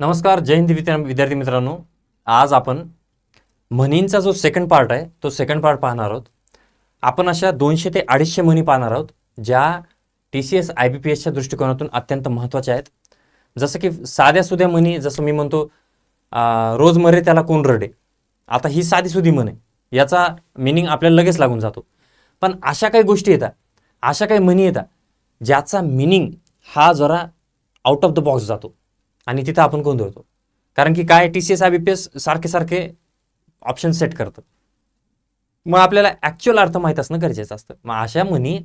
नमस्कार जय हिंद विद्या विद्यार्थी मित्रांनो. आज आपण म्हणींचा जो सेकंड पार्ट आहे तो सेकंड पार्ट पाहणार आहोत. आपण अशा दोनशे ते अडीचशे म्हणी पाहणार आहोत ज्या T C S I B P एसच्या दृष्टिकोनातून अत्यंत महत्त्वाच्या आहेत. जसं की साध्या सुध्या म्हणी जसं मी म्हणतो रोज मरे त्याला कोण रडे. आता ही साधी सुधी म्हण आहे याचा मिनिंग आपल्याला लगेच लागून जातो. पण अशा काही गोष्टी येतात अशा काही म्हणी येतात ज्याचा मिनिंग हा जरा आउट ऑफ द बॉक्स जातो. आणि तिथं आपण गोंधळतो कारण की काय T C S I B P S सारखे सारखे ऑप्शन सेट करतं मग आपल्याला ॲक्च्युअल अर्थ माहीत असणं गरजेचं असतं. मग अशा म्हणी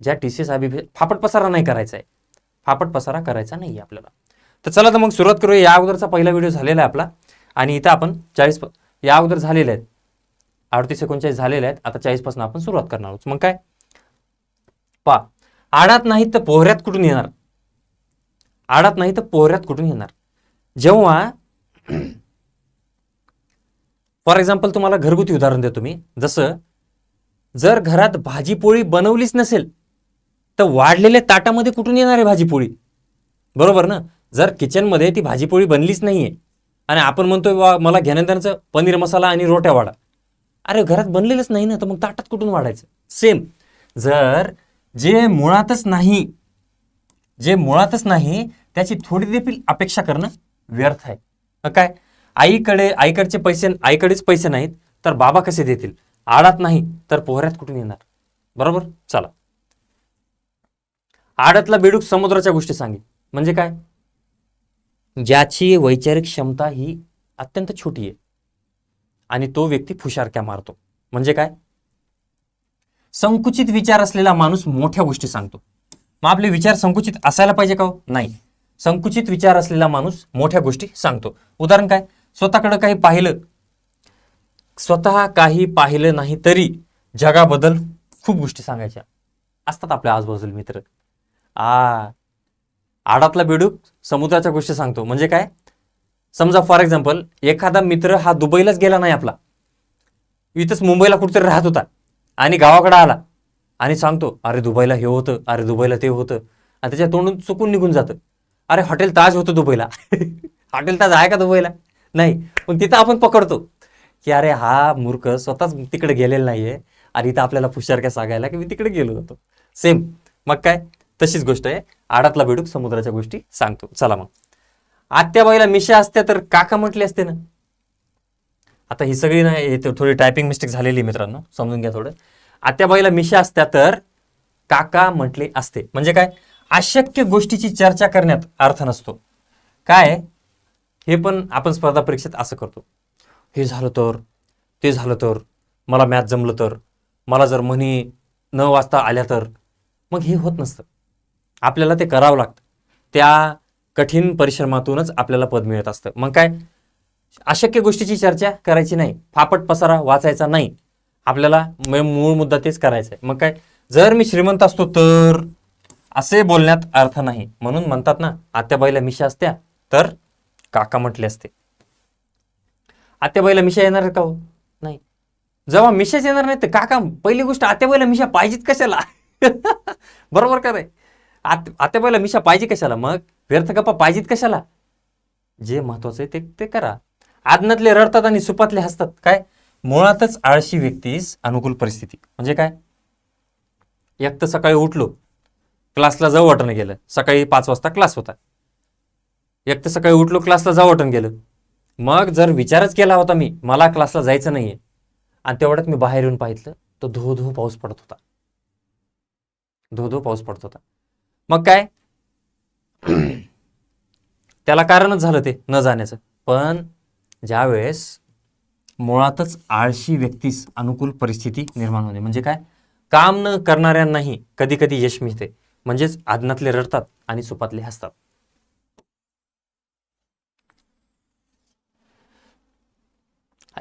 ज्या T C S I B P S फापट पसारा नाही करायचा आहे फापट पसारा करायचा नाही आहे आपल्याला. तर चला तर मग सुरुवात करूया. या अगोदरचा पहिला व्हिडिओ झालेला आहे आपला. आणि इथं आपण चाळीस प या अगोदर झालेले आहेत. अडतीस एकोणचाळीस झालेले आहेत. आता चाळीसपासून आपण सुरुवात करणार आहोत. मग काय? पा आणात नाहीत तर पोहऱ्यात कुठून येणार? आडात नाही तर पोहऱ्यात कुठून येणार? जेव्हा फॉर एक्झाम्पल तुम्हाला घरगुती उदाहरण देतो मी. जसं जर घरात भाजीपोळी बनवलीच नसेल तर वाढलेल्या ताटामध्ये कुठून येणार आहे भाजीपोळी? बरोबर ना? जर किचनमध्ये ती भाजीपोळी बनलीच नाहीये आणि आपण म्हणतोय वा मला घेण्याचं पनीर मसाला आणि रोट्या वाढा. अरे घरात बनलेलंच नाही ना तर मग ताटात कुठून वाढायचं? सेम जर जे मुळातच नाही जे मुळातच नाही त्याची थोडी देखील अपेक्षा करणं व्यर्थ आहे. काय? आईकडे आईकडचे पैसे आईकडेच पैसे नाहीत तर बाबा कसे देतील? आडात नाही तर पोहऱ्यात कुठून येणार? बरोबर? चला. आडातला बेडूक समुद्राच्या गोष्टी सांगेल म्हणजे काय? ज्याची वैचारिक क्षमता ही अत्यंत छोटी आहे. आणि तो व्यक्ती फुशारक्या मारतो. म्हणजे काय? संकुचित विचार असलेला माणूस मोठ्या गोष्टी सांगतो. मग आपले विचार संकुचित असायला पाहिजे का हो? नाही. संकुचित विचार असलेला माणूस मोठ्या गोष्टी सांगतो. उदाहरण काय? स्वतःकडे काही पाहिलं. स्वतः काही पाहिलं नाही तरी जगाबद्दल खूप गोष्टी सांगायच्या. असतात आपल्या आजूबाजूला मित्र. आ आडातला बेडूक समुद्राच्या गोष्टी सांगतो. म्हणजे काय? समजा फॉर एक्झाम्पल एखादा मित्र हा दुबईलाच गेला नाही आपला. इथंच मुंबईला कुठेतरी राहत होता आणि गावाकडे आला. आणि सांगतो अरे दुबईला हे होतं अरे दुबईला ते होतं. आणि त्याच्या तोंडून चुकून निघून जातं. अरे हॉटेल ताज होतं दुबईला. हॉटेल ताज आहे का दुबईला? नाही. पण तिथं आपण पकडतो. की अरे हा मूर्ख स्वतःच तिकडे गेलेला नाहीये. आणि इथं आपल्याला फुशारक्या सांगायला की मी तिकडे गेलो जातो सेम मग काय? तशीच गोष्ट आहे. आडातला बेडूक समुद्राच्या गोष्टी सांगतो. चला मग. आत्याबाईला मिशा असत्या तर काका म्हटले असते ना. आता ही सगळी ना थोडी टायपिंग मिस्टेक झालेली आहे मित्रांनो. समजून घ्या थोडं. आत्याबाईला मिशा असत्या तर काका म्हटले असते. म्हणजे काय? अशक्य गोष्टीची चर्चा करण्यात अर्थ नसतो. काय? हे पण आपण स्पर्धा परीक्षेत असं करतो. हे झालं तर ते झालं तर मला मॅथ जमलं तर मला जर म्हणी न वाचता आल्या तर मग हे होत नसतं. आपल्याला ते करावं लागतं. त्या कठीण परिश्रमातूनच आपल्याला पद मिळत असतं. मग काय? अशक्य गोष्टीची चर्चा करायची नाही. फापट पसारा वाचायचा नाही. आपल्याला मूळ मुद्दा तेच करायचा आहे मग काय? जर मी श्रीमंत असतो तर असे बोलण्यात अर्थ नाही. म्हणून म्हणतात ना आत्याबाईला मिशा असत्या तर काका म्हटले असते. आत्याबाईला मिशा येणार का हो? नाही. जेव्हा मिशाच येणार नाही तर काका पहिली गोष्ट आत्याबाईला मिशा पाहिजेत कशाला? बरोबर का रे आत आत्याबाईला मिशा पाहिजे कशाला? मग व्यर्थ गप्पा पाहिजेत कशाला? जे महत्वाचं आहे ते ते करा. आदनातले रडतात आणि सुपातले हसतात. काय? मुळातच आळशी व्यक्तीस अनुकूल परिस्थिती. म्हणजे काय? एक तर सकाळी उठलो क्लासला जाऊ वाटणं गेलं सकाळी पाच वाजता क्लास होता. एक तर सकाळी उठलो क्लासला जाऊ वाटण गेलं मग जर विचारच केला होता मी मला क्लासला जायचं नाहीये. आणि तेवढ्यात मी बाहेर येऊन पाहितलं तर धो धो पाऊस पडत होता. धो धो पाऊस पडत होता. मग काय? त्याला कारणच झालं ते न जाण्याचं. पण ज्यावेळेस मुळातच आळशी व्यक्तीस अनुकूल परिस्थिती निर्माण होते. म्हणजे काय? काम न करणाऱ्यांनाही कधी कधी यश मिळते. म्हणजेच आदनातले रडतात आणि सुपातले हसतात.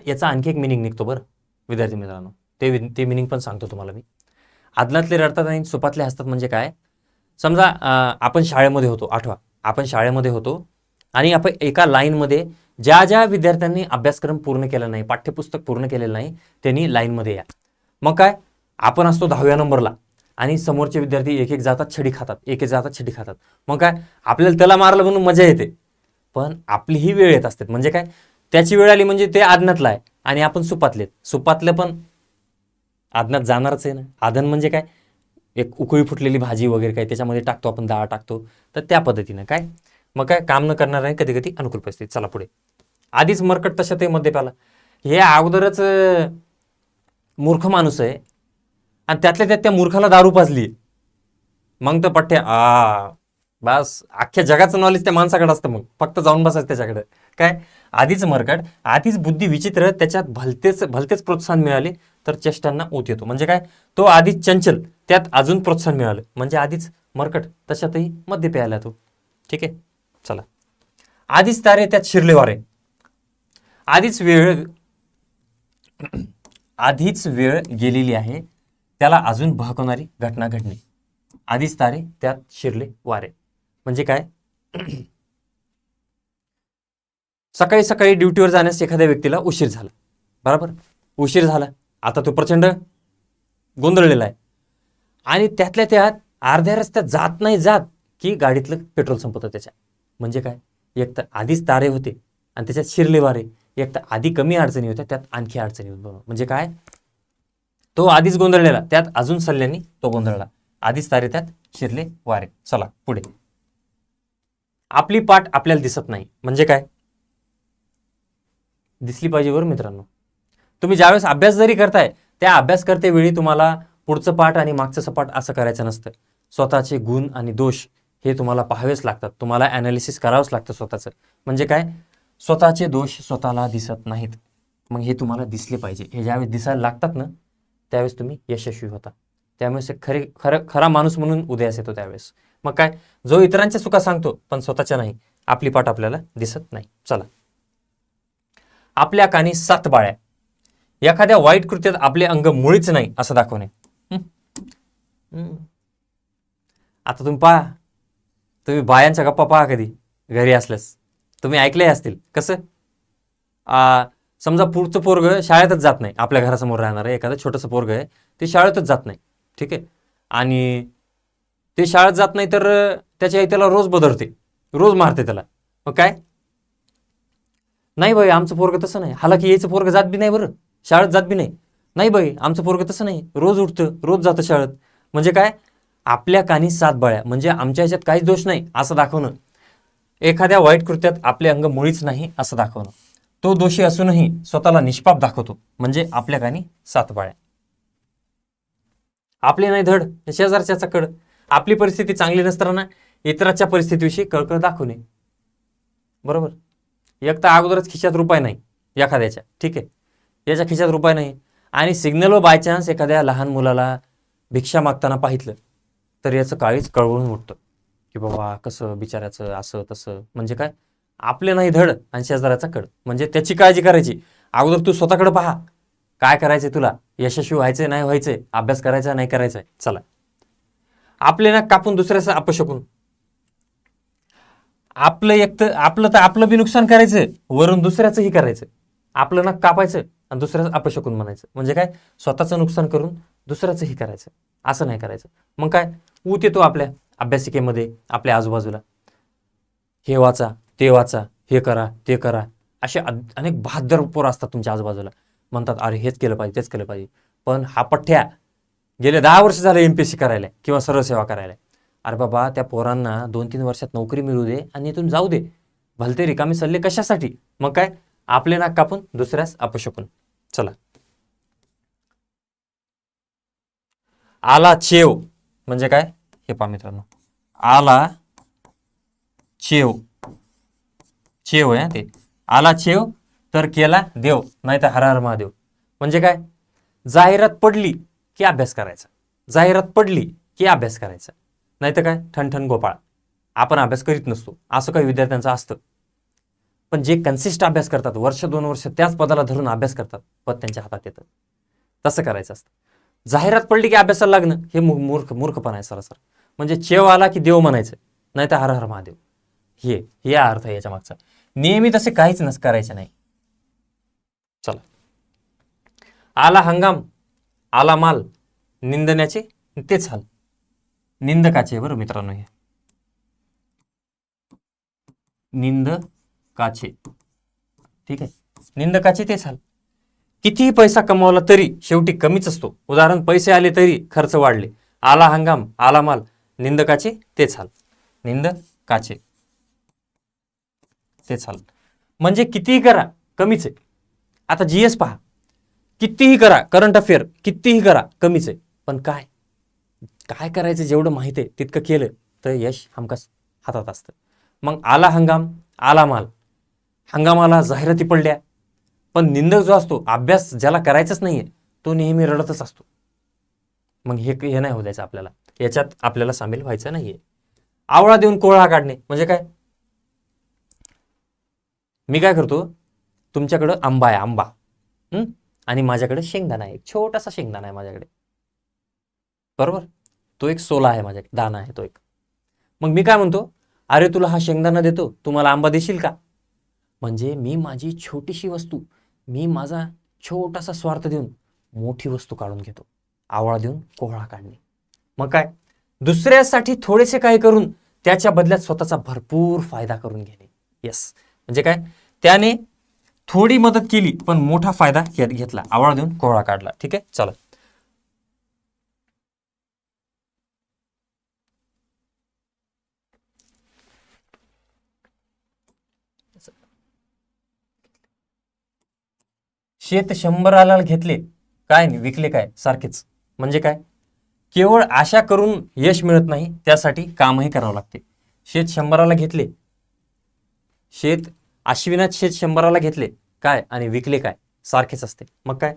याचा आणखी एक मिनिंग निघतो बरं. विद्यार्थी मित्रांनो ते ते मिनिंग पण सांगतो तुम्हाला मी. आदनातले रडतात आणि सुपातले हसतात म्हणजे काय? समजा आपण शाळेमध्ये होतो आठवा. आपण शाळेमध्ये होतो आणि आपण एका लाईनमध्ये ज्या ज्या विद्यार्थ्यांनी अभ्यासक्रम पूर्ण केला नाही पाठ्यपुस्तक पूर्ण केलेलं नाही त्यांनी लाईनमध्ये या. मग काय? आपण असतो दहाव्या नंबरला आणि समोरचे विद्यार्थी एक एक जातात छडी खातात एक एक जातात छडी खातात. मग काय? आपल्याला त्याला मारलं म्हणून मजा येते. पण आपली ही वेळ येत असते. म्हणजे काय? त्याची वेळ आली म्हणजे ते आज्ञातला आहे आणि आपण सुपातलेत सुपातले पण आज्ञात जाणारच आहे ना. आदन म्हणजे काय? एक उकळी फुटलेली भाजी वगैरे काय त्याच्यामध्ये टाकतो आपण डाळ टाकतो. तर त्या पद्धतीनं. काय? मग काय काम न करणार आहे कधी कधी अनुकूल परिस्थिती. चला पुढे. आधीच मरकट तशा ते मध्ये प्याला हे अगोदरच मूर्ख माणूस आहे. आणि त्यातल्या त्यात त्या मूर्खाला दारू पाजली मग तर पठ्ठे आ बस. अख्ख्या जगाचं नॉलेज त्या माणसाकडे असतं मग. फक्त जाऊन बसायचं त्याच्याकडे. काय? आधीच मरकट आधीच बुद्धी विचित्र त्याच्यात भलतेच भलतेच प्रोत्साहन मिळाले तर चेष्टांना ओत येतो. म्हणजे काय? तो आधीच चंचल त्यात अजून प्रोत्साहन मिळालं. म्हणजे आधीच मरकट तशातही मध्य प्यायला तो ठीक आहे? चला. आधीच तारे त्यात शिरले वारे. आधीच वेळ आधीच वेळ गेलेली आहे. त्याला अजून भहकवणारी घटना घडली. आधीच तारे त्यात शिरले वारे. म्हणजे काय? सकाळी सकाळी ड्युटीवर जाण्यास एखाद्या व्यक्तीला उशीर झाला. बरोबर? उशीर झाला. आता तो प्रचंड गोंधळलेला आहे. आणि त्यातल्या त्यात अर्ध्या रस्त्यात जात नाही जात की गाडीतलं पेट्रोल संपतं त्याच्या. म्हणजे काय? एक तर आधीच तारे होते आणि त्याच्यात शिरले वारे. एक तर आधी कमी अडचणी होत्या त्यात आणखी अडचणी होत म्हणजे काय? तो आधीच गोंधळलेला त्यात अजून सल्ल्याने तो गोंधळला. आधीच तारे त्यात शिरले वारे. चला पुढे. आपली पाठ आपल्याला दिसत नाही. म्हणजे काय? दिसली पाहिजे बरं मित्रांनो. तुम्ही ज्यावेळेस अभ्यास जरी करताय त्या अभ्यास करते वेळी तुम्हाला पुढचं पाठ आणि मागचं सपाट असं करायचं नसतं. स्वतःचे गुण आणि दोष हे तुम्हाला पाहावेच लागतात. तुम्हाला ॲनालिसिस करावंच लागतं स्वतःचं. म्हणजे काय? स्वतःचे दोष स्वतःला दिसत नाहीत. मग हे तुम्हाला दिसले पाहिजे. हे ज्यावेळेस दिसायला लागतात ना त्यावेळेस तुम्ही यशस्वी होता. त्यामुळे खरे खरं खरा माणूस म्हणून उदयास येतो त्यावेळेस. मग काय? जो इतरांच्या चुका सांगतो पण स्वतःच्या नाही. आपली पाठ आपल्याला दिसत नाही. चला. आपल्या कानी सात बाळ्या. एखाद्या वाईट कृत्यात आपले अंग मुळीच नाही असं दाखवणे. आता तुम्ही पहा. तुम्ही बायांच्या गप्पा पहा कधी घरी असल्यास. तुम्ही ऐकले असतील. कसं? समजा पुढचं पोरग शाळेतच जात नाही आपल्या घरासमोर राहणार आहे एखादं छोटंसं पोरग आहे ते शाळेतच जात नाही ठीक आहे? आणि ते शाळेत जात नाही तर त्याच्या आई त्याला रोज बदलते रोज मारते त्याला. मग काय? नाही बाई आमचं पोरग तसं नाही. हालाकी यायचं पोरग जात बी नाही बरं. शाळेत जात बी नाही. नाही बाई आमचं पोरग तसं नाही. रोज उठतं रोज जातं शाळेत. म्हणजे काय? आपल्या कानी सात बळ्या. म्हणजे आमच्या ह्याच्यात काहीच दोष नाही असं दाखवणं. एखाद्या वाईट कृत्यात आपले अंग मुळीच नाही असं दाखवणं. तो दोषी असूनही स्वतःला निष्पाप दाखवतो म्हणजे आपल्या कानी सात बाळ्या. आपले नाही धड शेजारच्याचा कड. आपली परिस्थिती चांगली नसताना इतराच्या परिस्थितीविषयी कळकळ दाखवणे बरोबर? एक तर अगोदरच खिशात रुपये नाही एखाद्याच्या. ठीक आहे? याच्या खिशात रुपये नाही. आणि सिग्नलवर बाय चान्स एखाद्या लहान मुलाला भिक्षा मागताना पाहितलं. तर याचं काळीच कळवळून उठतं. की बाबा कसं बिचाराचं असं तसं. म्हणजे काय? आपले नाही धड आणि शेजाऱ्याचा कड. म्हणजे त्याची काळजी करायची. अगोदर तू स्वतःकडे पहा. काय करायचंय तुला? यशस्वी व्हायचंय नाही व्हायचंय? अभ्यास करायचा नाही करायचंय चला. आपले ना कापून दुसऱ्याचं अपशकून आपलं एक तर आपलं तर आपलं बी नुकसान करायचं. वरून दुसऱ्याचंही करायचं. आपलं नाक कापायचं आणि दुसऱ्याचं अपशकून म्हणायचं. म्हणजे काय? स्वतःचं नुकसान करून दुसऱ्याचंही करायचं. असं नाही करायचं. मग काय? ऊत येतो आपल्या अभ्यासिकेमध्ये आपल्या आजूबाजूला. हे वाचा ते वाचा हे करा ते करा. असे अनेक बहादर पोरं असतात तुमच्या आजूबाजूला. म्हणतात अरे हेच केलं पाहिजे तेच केलं पाहिजे. पण हा पठ्ठ्या गेले दहा वर्ष झालं एम पी एस सी करायला किंवा सर्वसेवा करायला. अरे बाबा त्या पोरांना दोन तीन वर्षात नोकरी मिळू दे आणि इथून जाऊ दे. भलते रिकामी सल्ले कशासाठी? मग काय? आपले नाक कापून दुसऱ्यास अपशकून. चला. आला चेव. म्हणजे काय? हे पहा मित्रांनो. आला चेव. चेव आहे ते. आला चेव तर केला देव. नाही तर हर महादेव. म्हणजे काय? जाहिरात पडली की अभ्यास करायचा. जाहिरात पडली की अभ्यास करायचा. नाही तर काय? ठणठण गोपाळ. आपण अभ्यास करीत नसतो. असं काही विद्यार्थ्यांचं असतं. पण जे कन्सिस्ट अभ्यास करतात वर्ष दोन वर्ष त्याच पदाला धरून अभ्यास करतात पद त्यांच्या हातात येतं. तसं करायचं असतं. जाहिरात पडली की अभ्यासाला लागणं हे मूर्ख मूर्खपणा आहे सरासर. म्हणजे चेव आला की देव म्हणायचं नाही तर हर हर महादेव. हे हे अर्थ आहे याच्या मागचा. नेहमी तसे काहीच नस करायचे नाही. चला. आला हंगाम आला माल निंदण्याचे तेच हाल. निंदकाचे बरं मित्रांनो हे. निंद काचे. ठीक आहे? निंदकाचे तेच हाल. कितीही पैसा कमावला तरी शेवटी कमीच असतो. उदाहरण पैसे आले तरी खर्च वाढले. आला हंगाम आला माल निंदकाचे तेच हाल. निंदकाचे तेच हाल. म्हणजे कितीही करा कमीच आहे. आता जी एस पहा. कितीही करा करंट अफेअर कितीही करा कमीच आहे. पण काय? काय करायचं जेवढं माहिती आहे तितकं केलं तर यश हमखास हातात असतं. मग आला हंगाम आला माल हंगामाला जाहिराती पडल्या. पण निंदक जो असतो अभ्यास ज्याला करायचाच नाहीये तो नेहमी रडतच असतो. मग हे हे नाही हो द्यायचं आपल्याला. याच्यात आपल्याला सामील व्हायचं नाहीये. आवळा देऊन कोळा काढणे म्हणजे काय? मी काय करतो? तुमच्याकडं आंबा आहे आंबा. आणि माझ्याकडे शेंगदाणा आहे एक छोटासा शेंगदाणा आहे माझ्याकडे. बरोबर? तो एक सोला आहे माझ्याकडे दाणा आहे तो एक. मग मी काय म्हणतो? अरे तुला हा शेंगदाणा देतो तुम्हाला आंबा देशील का? म्हणजे मी माझी छोटीशी वस्तू मी माझा छोटासा स्वार्थ देऊन मोठी वस्तू काढून घेतो. आवळा देऊन कोहळा काढणे. मग काय? दुसऱ्यासाठी थोडेसे काय करून त्याच्या बदल्यात स्वतःचा भरपूर फायदा करून घेणे. येस म्हणजे काय? त्याने थोडी मदत केली पण मोठा फायदा घेतला. आवळा देऊन कोहळा काढला. ठीक आहे? चला. शेत शंभराला घेतले काय नाही विकले काय सारखेच. म्हणजे काय? केवळ आशा करून यश मिळत नाही त्यासाठी कामही करावं लागते. शेत शंभराला घेतले. शेत अश्विनात शेत शंभराला घेतले. काय? आणि विकले काय? सारखेच असते. मग काय?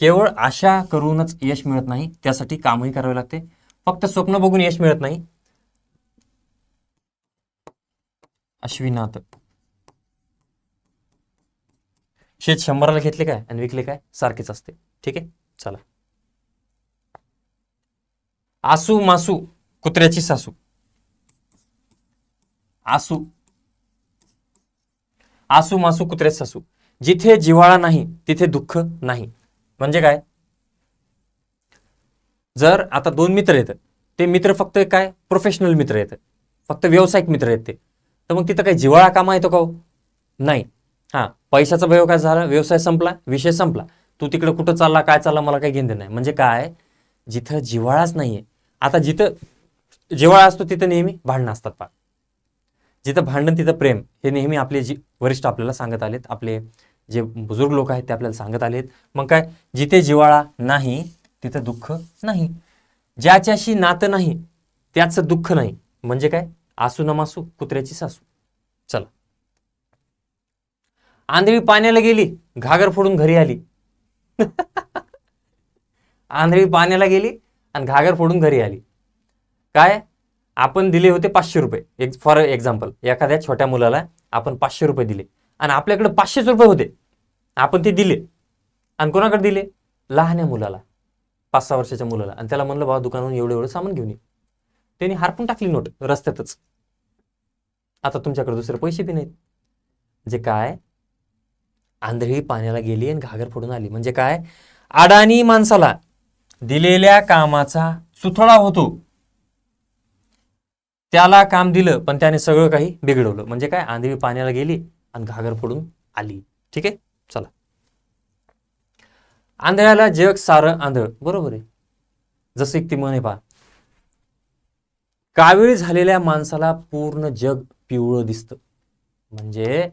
केवळ आशा करूनच यश मिळत नाही त्यासाठी कामही करावे लागते. फक्त स्वप्न बघून यश मिळत नाही. अश्विनाथ शेत शंभराला घेतले काय आणि विकले काय? सारखेच असते. ठीक आहे? चला. आसू मासू कुत्र्याची सासू. आसू. आसू मासू कुत्र्याची सासू. जिथे जिव्हाळा नाही तिथे दुःख नाही. म्हणजे काय? जर आता दोन मित्र येतात ते मित्र फक्त काय? प्रोफेशनल मित्र येतात फक्त व्यावसायिक मित्र आहेत ते. तर मग तिथं काही जिव्हाळा कामा येतो का हो? नाही. हां पैशाचा व्यवहार झाला? व्यवसाय संपला विषय संपला. तू तिकडे कुठं चालला काय चालला मला काही घेणं नाही. म्हणजे काय? जिथं जिव्हाळाच नाहीये. आता जिथं जिव्हाळा असतो तिथं नेहमी भांडणं असतात पा जिथं भांडण तिथं प्रेम. हे नेहमी आपले जी वरिष्ठ आपल्याला सांगत आलेत. आपले जे बुजुर्ग लोक आहेत ते आपल्याला सांगत आलेत. मग काय? जिथे जिव्हाळा नाही तिथं दुःख नाही. ज्याच्याशी नातं नाही त्याचं दुःख नाही. म्हणजे काय? आसू नमासू मासू कुत्र्याची सासू. चला. आंधळी पाण्याला गेली घागर फोडून घरी आली. आंधळी पाण्याला गेली आणि घागर फोडून घरी आली. काय? आपण दिले होते पाचशे रुपये. एक फॉर एक्झाम्पल एखाद्या छोट्या मुलाला आपण पाचशे रुपये दिले. आणि आपल्याकडे पाचशेच रुपये होते. आपण ते दिले. आणि कोणाकडे दिले? लहान्या मुलाला. पाच सहा वर्षाच्या मुलाला. आणि त्याला म्हणलं बाबा दुकानावरून एवढं एवढं सामान घेऊन ये. त्यांनी हारपून टाकली नोट रस्त्यातच. आता तुमच्याकडे दुसरे पैसे बी नाहीत. म्हणजे काय? आंधळी पाण्याला गेली आणि घागर फोडून आली. म्हणजे काय? अडाणी माणसाला दिलेल्या कामाचा सुथळा होतो. त्याला काम दिलं पण त्याने सगळं काही बिघडवलं. म्हणजे काय? आंधळी पाण्याला गेली आणि घागर फोडून आली. ठीक आहे? चला. आंधळ्याला जग सारं आंधळ. बरोबर आहे. जसं एक ती म्हण आहे पहा. कावीळ झालेल्या माणसाला पूर्ण जग पिवळं दिसतं. म्हणजे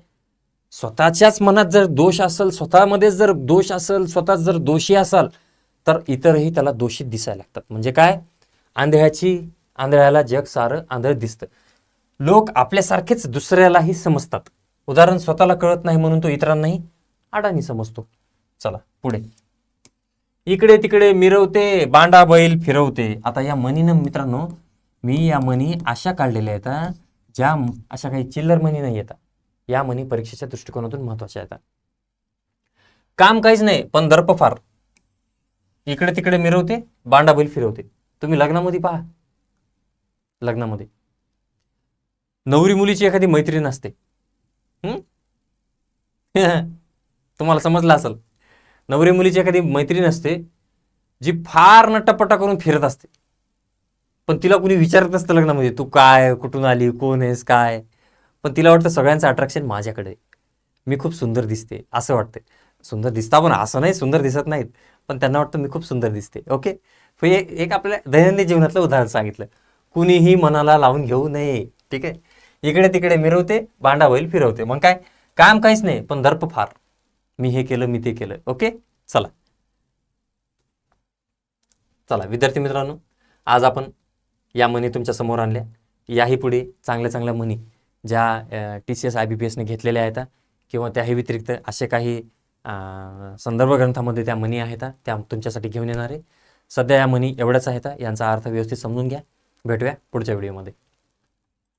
स्वतःच्याच मनात जर दोष असेल स्वतःमध्येच जर दोष असेल स्वतः जर दोषी असाल तर इतरही त्याला दोषीत दिसायला लागतात. म्हणजे काय? आंधळ्याची आंधळ्याला जग सारं आंधळ दिसतं. लोक आपल्यासारखेच दुसऱ्यालाही समजतात. उदाहरण स्वतःला कळत नाही म्हणून तो इतरांनाही अडाणी समजतो. चला पुढे. इकडे तिकडे मिरवते बांडा बैल फिरवते. आता या मनीनं मित्रांनो मी या मनी अशा काढलेल्या आहेत ज्या अशा काही चिल्लर मनी नाही येतात या म्हणी परीक्षेच्या दृष्टिकोनातून महत्त्वाच्या येतात. काम काहीच नाही पण दर्प फार. इकडे तिकडे मिरवते बांडाबैल फिरवते. तुम्ही लग्नामध्ये पहा. लग्नामध्ये. नवरी मुलीची एखादी मैत्रीण असते. तुम्हाला समजलं असेल. नवरी मुलीची एखादी मैत्रीण असते जी फार नटापटा करून फिरत असते. पण तिला कुणी विचारत नसतं लग्नामध्ये तू काय? कुठून आली? कोण आहेस? काय? पण तिला वाटतं सगळ्यांचं अट्रॅक्शन माझ्याकडे. मी खूप सुंदर दिसते असं वाटते सुंदर दिसता पण असं नाही सुंदर दिसत नाहीत. पण त्यांना वाटतं मी खूप सुंदर दिसते ओके? हे एक आपल्या दैनंदिन जीवनातलं उदाहरण सांगितलं. कुणीही मनाला लावून घेऊ नये ठीक आहे? इकडे तिकडे मिरवते भांडा होईल फिरवते. मग काय? काम काहीच नाही पण दर्प फार. मी हे केलं मी ते केलं ओके? चला. चला विद्यार्थी मित्रांनो आज आपण या म्हणी तुमच्यासमोर आणल्या. याही पुढे चांगल्या चांगल्या म्हणी ज्या T C S I B P एसने घेतलेल्या आहेत किंवा त्याही व्यतिरिक्त असे काही संदर्भ ग्रंथामध्ये त्या म्हणी आहेत त्या तुमच्यासाठी घेऊन येणार आहे. सध्या या म्हणी एवढ्याच आहेत यांचा अर्थ व्यवस्थित समजून घ्या. भेटूया पुढच्या व्हिडिओमध्ये.